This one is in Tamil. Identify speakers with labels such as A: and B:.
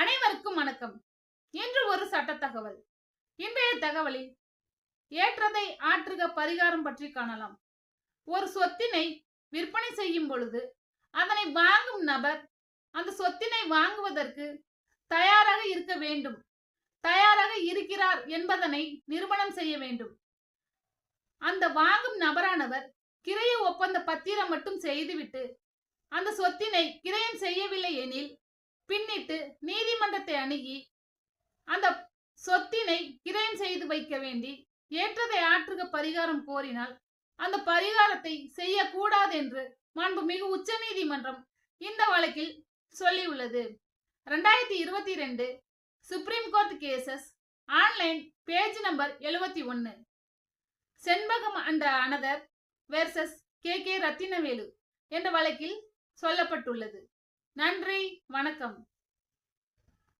A: அனைவருக்கும் வணக்கம். இன்று ஒரு சட்ட தகவல். இன்றைய தகவலில் ஏற்றதை ஆற்றுக பரிகாரம் பற்றி காணலாம். ஒரு சொத்தினை விற்பனை செய்யும் பொழுது அதனை வாங்கும் நபர் அந்த சொத்தினை வாங்குவதற்கு தயாராக இருக்க வேண்டும். தயாராக இருக்கிறார் என்பதனை நிறுவனம் செய்ய வேண்டும். அந்த வாங்கும் நபரானவர் கிரைய ஒப்பந்த பத்திரம் மட்டும் செய்துவிட்டு அந்த சொத்தினை கிரயம் செய்யவில்லை எனில் பின்னிட்டு நீதிமன்றத்தை அணுகி அந்த சொத்தினை கிரயம் செய்து வைக்க வேண்டி ஏற்றதை ஆற்றுக பரிகாரம் கோரினால் அந்த பரிகாரத்தை செய்யக்கூடாது என்று மாண்புமிகு உச்ச நீதிமன்றம் இந்த வழக்கில் சொல்லியுள்ளது. ரெண்டாயிரத்தி இருபத்தி ரெண்டு supreme court cases online page number எழுபத்தி ஒன்னு. Shenbagam and another versus K K Rathinavelu என்ற வழக்கில் சொல்லப்பட்டுள்ளது. நன்றி வணக்கம்.